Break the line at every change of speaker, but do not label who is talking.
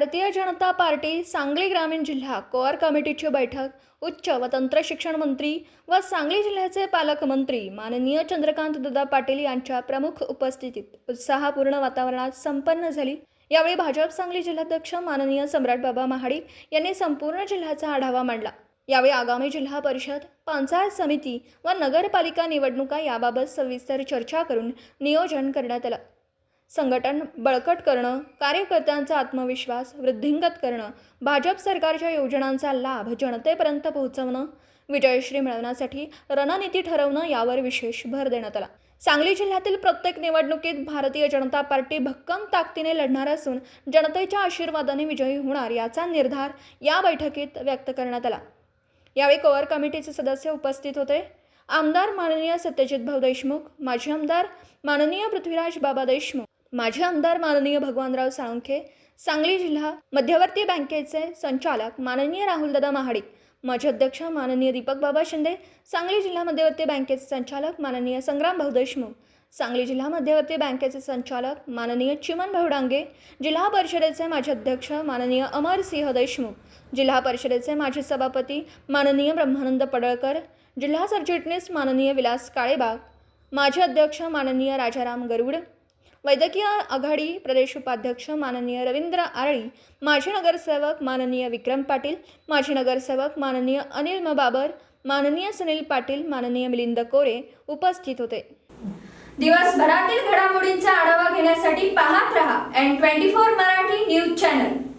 Bharatiya Janata party Sangli ग्रामीण जिल्हा core कमिटीची बैठक उच्च व तंत्र शिक्षण मंत्री व सांगली जिल्ह्याचे पालकमंत्री माननीय चंद्रकांत दादा पाटील यांच्या प्रमुख उपस्थितीत उत्साहपूर्ण वातावरणात संपन्न झाली. यावेळी भाजप सांगली जिल्हाध्यक्ष माननीय सम्राट बाबा महाडिक यांनी संपूर्ण जिल्ह्याचा आढावा मांडला. यावेळी आगामी जिल्हा परिषद पंचायत समिती व नगरपालिका निवडणुका याबाबत सविस्तर चर्चा करून नियोजन करण्यात आलं. संघटन बळकट करणं कार्यकर्त्यांचा आत्मविश्वास वृद्धिंगत करणं भाजप सरकारच्या योजनांचा लाभ जनतेपर्यंत पोहोचवणं विजयश्री मिळवण्यासाठी रणनीती ठरवणं यावर विशेष भर देण्यात आला. सांगली जिल्ह्यातील प्रत्येक निवडणुकीत भारतीय जनता पार्टी भक्कम ताकदीने लढणार असून जनतेच्या आशीर्वादाने विजयी होणार याचा निर्धार या बैठकीत व्यक्त करण्यात आला. यावेळी कोअर कमिटीचे सदस्य उपस्थित होते. आमदार माननीय सत्यजित भाऊ देशमुख माजी आमदार माननीय पृथ्वीराज बाबा देशमुख माझे आमदार माननीय भगवानराव साळुंखे सांगली जिल्हा मध्यवर्ती बँकेचे संचालक माननीय राहुलदादा महाडिक माजी अध्यक्ष माननीय दीपक बाबा शिंदे सांगली जिल्हा मध्यवर्ती बँकेचे संचालक माननीय संग्राम भाऊ देशमुख सांगली जिल्हा मध्यवर्ती बँकेचे संचालक माननीय चिमन भाऊ डांगे जिल्हा परिषदेचे माजी अध्यक्ष माननीय अमर सिंह देशमुख जिल्हा परिषदेचे माजी सभापती माननीय ब्रह्मानंद पडळकर जिल्हा सरचिटणीस माननीय विलास काळेबाग माजी अध्यक्ष माननीय राजाराम गरुड वैद्यकीय आघाडी प्रदेश उपाध्यक्ष माननीय रवींद्र आरळी माजी नगरसेवक माननीय विक्रम पाटील माजी नगरसेवक माननीय अनिल मबाबर बाबर माननीय सुनील पाटील माननीय मिलिंद कोरे उपस्थित होते.
दिवसभरातील घडामोडींचा आढावा घेण्यासाठी पाहत रहा N twenty four Marathi news channel.